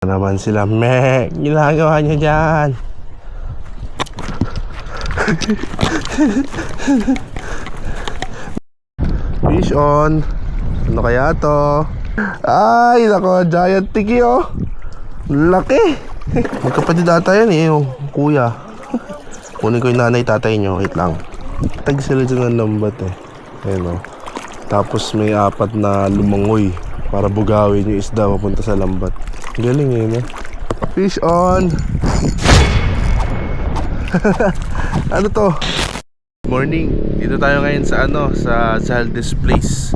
Na naman sila, meh, ginagawa niya dyan. Fish on. Ano kaya to? Ay, nako, giant tiki oh. Laki. Magkapatid ata yan eh, yung kuya. Kunin ko yung nanay tatay nyo, wait lang. Tag sila dyan ng lambat eh. Ayun oh. Tapos may apat na lumangoy para bugawin yung isda papunta sa lambat. Galing eh, no? Fish on! ano to? Morning. Dito tayo ngayon sa ano, sa Zaldes Place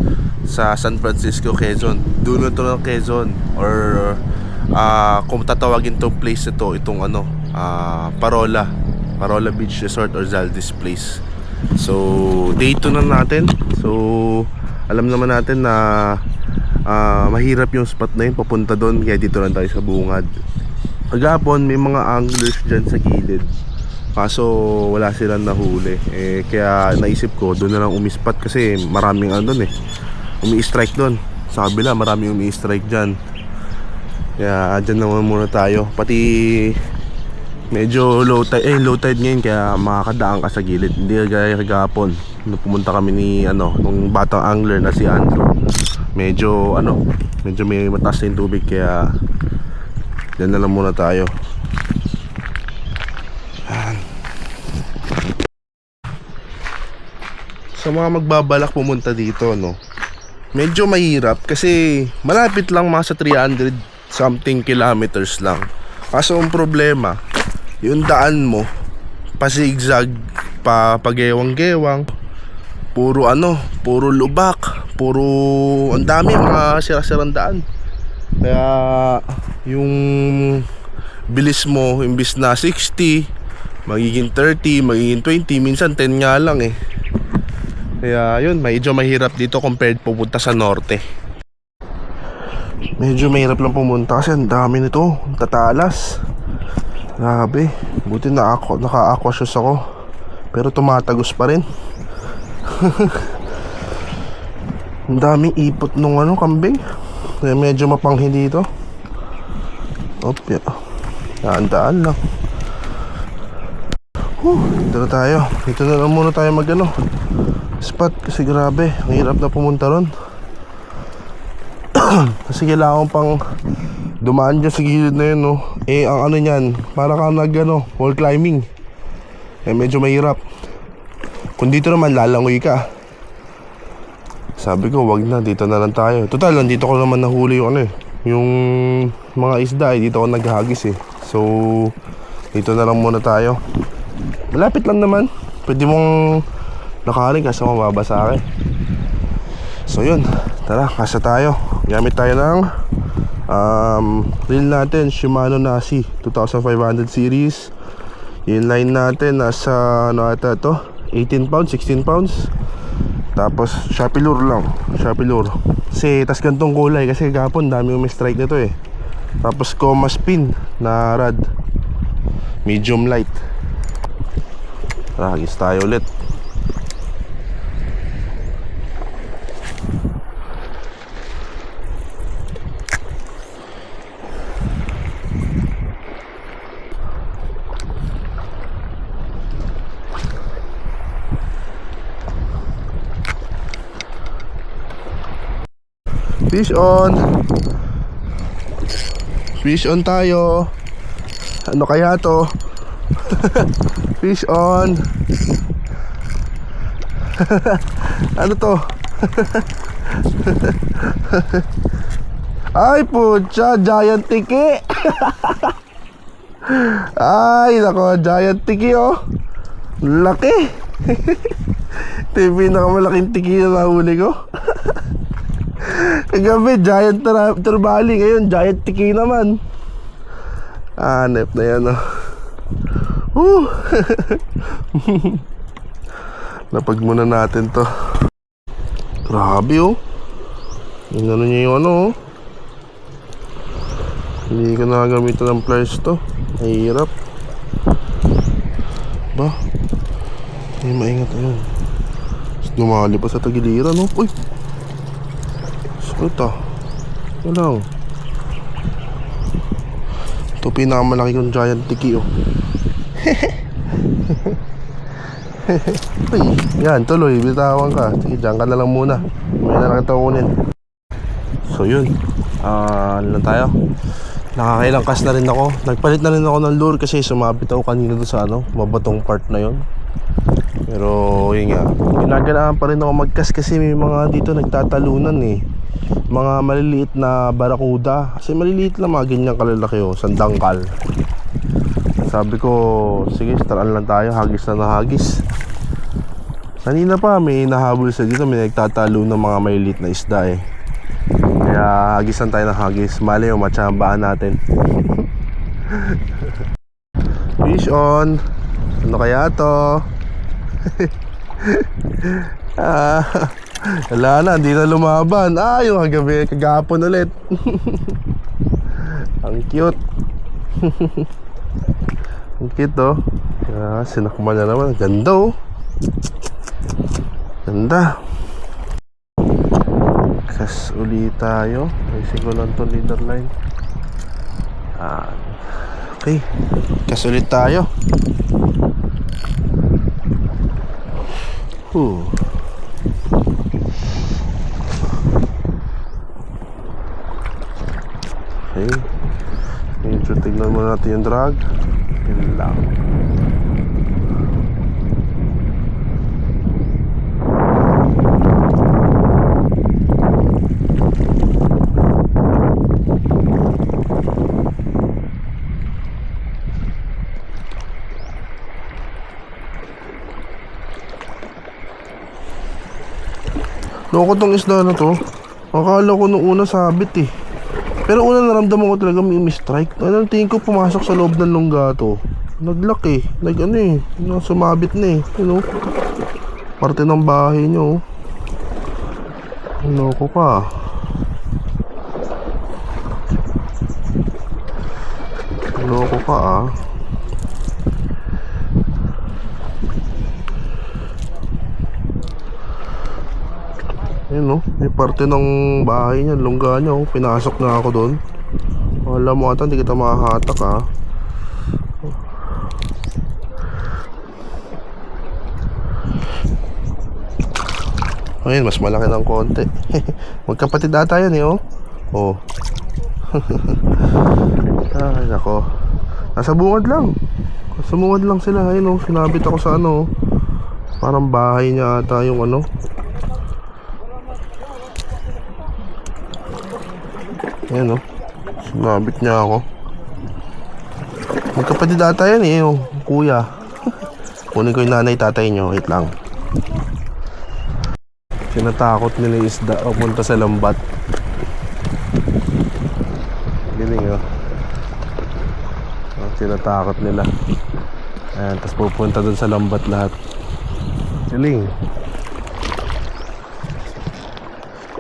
sa San Francisco, Quezon. Dulo to ng Quezon or ah kung tatawagin tong place na to, itong ano, ah Parola. Parola Beach Resort or Zaldes Place. So, day 2 na natin. So, alam naman natin na ah, mahirap yung spot na yun papunta doon kaya dito lang tayo sa bungad. Kagapon may mga anglers dyan sa gilid. Kaso wala silang nahuli. Eh, kaya naisip ko doon na lang umispat kasi maraming ano doon eh. Umi-strike doon. Sa kabila maraming umi-strike dyan. Kaya dyan naman muna tayo. Pati medyo low tide, eh low tide ngayon kaya makakadaan ka sa gilid. Hindi gaya kagapon. Pumunta kami ni ano, nung batang angler na si Andrew. Medyo ano, medyo may mataas na yung tubig kaya dyan na lang muna tayo. sa mga magbabalak pumunta dito no medyo mahirap kasi malapit lang mga sa 300 something kilometers lang kaso ang problema yung daan mo pasigzag pa pagewang-gewang puro ano puro lubak puro ang dami mga sira-sirang daan kaya yung bilis mo imbis na 60 magiging 30 magiging 20 minsan 10 nga lang eh kaya yun, medyo mahirap dito compared pupunta sa norte. Medyo mahirap lang pumunta kasi ang dami nito, tatalas. Grabe, buti na ako, naka-aqua ako. Pero tumatagos pa rin. ang daming ipot nung ano, kambing. Kaya medyo mapanghi dito. Opya. Daan-daan lang. Huh, dito na tayo. Dito na lang muna tayo mag ano, spot kasi grabe ang hirap na pumunta ron kasi kailangan pang dumaan dyan sa gilid na yun no eh ang ano nyan para ka nag ano wall climbing eh medyo mahirap kung dito naman lalangoy ka sabi ko wag na dito na lang tayo total nandito ko naman nahuli yung ano eh yung mga isda eh dito ako naghagis eh so dito na lang muna tayo malapit lang naman pwede mong nakaling kasi mababasa ka eh. So yun, tara, kasa tayo. Gamit tayo ng um, reel natin, Shimano Nasi 2500 series. Yung line natin nasa ano ata to? 18 pounds, 16 pounds. Tapos Shopee lure lang, Shopee lure. Kasi tas gantong kulay kasi gapon dami yung may strike nito eh. Tapos Coma spin na rad. Medium light. Tara, hagis tayo ulit. Fish on. Fish on tayo. Ano kaya to? Fish on. ano to? Ay putya, giant tiki. Ay nako, giant tiki oh. Laki. Ito yung pinakamalaking tiki na nahuli ko. Kagabi, giant tra- turbali. Ngayon, giant tiki naman. Hanep na yan, oh. Woo! Napag muna natin to. Grabe, oh. Yung ano niya yung ano, oh. Hindi ko nakagamitan ng pliers to. Mahirap. Ba? Ay, maingat ayun. Dumali pa sa tagiliran, oh. Uy! Wala oh. Ito pinakamalaki kong giant tiki oh. Uy, yan tuloy, bitawan ka. Sige, dyan ka na lang muna. May na lang ito kunin. So yun, ah, ano lang tayo? Nakakailang na rin ako. Nagpalit na rin ako ng lure kasi sumabit ako kanina doon sa ano, mabatong part na yon. Pero yun nga, ginaganaan pa rin ako magkas kasi may mga dito nagtatalunan eh. Mga maliliit na barakuda. Kasi maliliit lang mga ganyan kalalaki oh, sandangkal. Sabi ko, sige, staraan lang tayo, hagis na na hagis. Kanina pa may nahabol sa dito, may nagtatalo ng mga maliliit na isda eh. Kaya hagisan tayo ng hagis. Mali yung matsambaan natin. Fish on. Ano kaya to? ah, wala na, hindi na lumaban. Ah, yung kagabi, kagahapon ulit. Ang cute. Ang cute oh. Ah, sinakman na naman. Ganda oh. Ganda. Kas uli tayo. Ko lang to leader line. Ah. Okay. Kas ulit tayo. Huh. Okay. Medyo tignan muna natin yung drag. Yun lang. Loko tong isda na to. Akala ko nung una sabit eh. Pero una naramdaman ko talaga may strike. Ano tingin ko pumasok sa loob ng lungga to. Naglock eh. Nag ano eh. Sumabit na eh. You know? Parte ng bahay nyo. oh. Loko ka. Loko ka ah. Ayun no, may parte ng bahay niya, lungga niya oh. Pinasok na ako doon. Alam mo ata, hindi kita makahatak ah. Ayun, mas malaki ng konti. Magkapatid ata yan eh oh. Oh. Ay, nako. Nasa bungad lang. Nasa lang sila. Ayun oh, sinabit ako sa ano oh. Parang bahay niya ata yung ano. Ayan o. Sumabit niya ako. Magkapatid ata yan eh, yung kuya. Kunin ko yung nanay tatay nyo. Wait lang. Sinatakot nila yung isda o punta sa lambat. Galing oh. oh sinatakot nila. Ayan, tapos pupunta dun sa lambat lahat. Galing.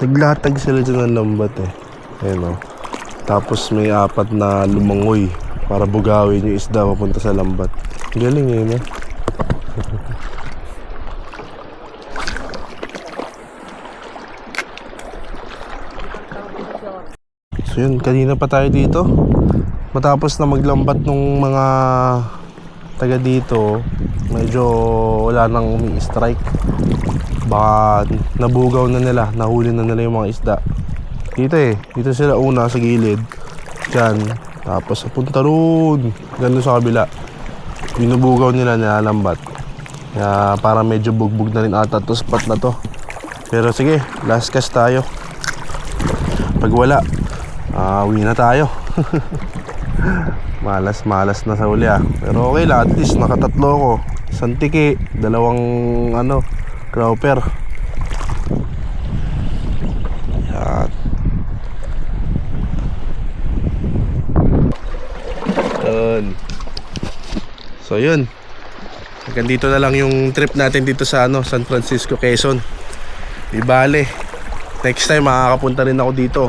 Naglatag sila dyan ng lambat eh. Ayan o. Tapos may apat na lumangoy para bugawin yung isda papunta sa lambat. Galing eh, no? so yun, kanina pa tayo dito. Matapos na maglambat nung mga taga dito, medyo wala nang umi-strike. Baka nabugaw na nila, nahuli na nila yung mga isda. Dito eh. Dito sila una sa gilid. Diyan. Tapos punta roon. Ganda sa kabila. Binubugaw nila nilalambat. Kaya para medyo bugbog na rin ata to spot na to. Pero sige, last cast tayo. Pag wala, ah uwi na tayo. malas, malas na sa uli ah. Pero okay lang, at least nakatatlo ko. Isang tiki, dalawang ano, grouper. At Yun. So yun. Hanggang dito na lang yung trip natin dito sa ano, San Francisco, Quezon. Di bale. Next time makakapunta rin ako dito.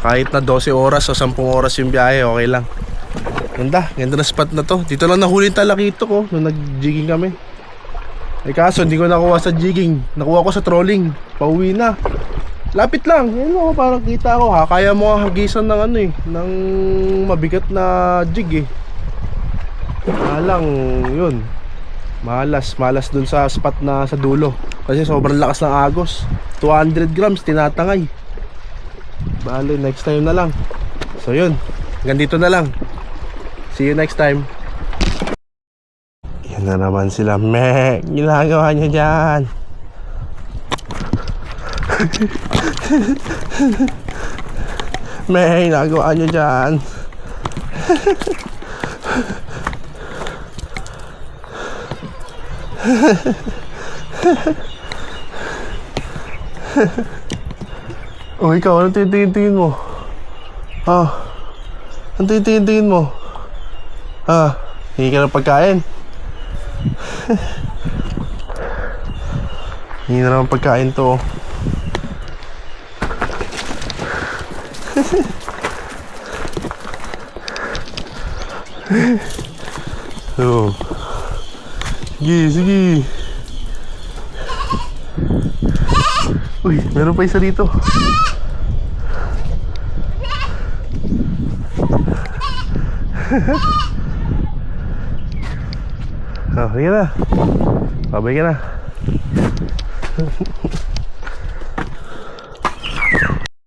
Kahit na 12 oras o 10 oras yung biyahe, okay lang. Ganda, ganda na spot na to. Dito lang nahuli talakito ko nung nag-jigging kami. Eh kaso hindi ko nakuha sa jigging. Nakuha ko sa trolling. Pauwi na. Lapit lang. Yan o, parang kita ko ha. Kaya mo hagisan ng ano eh. Ng mabigat na jig eh. Malang yun. Malas. Malas dun sa spot na sa dulo. Kasi sobrang lakas ng agos. 200 grams tinatangay. Bale, next time na lang. So yun. Hanggang dito na lang. See you next time. Yan na naman sila. Meh, ginagawa niya dyan. Meh, ginagawa niyo dyan. oh, ikaw, anong titingin mo? Ah, anong titingin mo? Ah, hindi ka ng pagkain. Hindi na naman pagkain to. oh. So, sige, sige. Uy, meron pa isa dito. Oh, sige na. Babay ka na.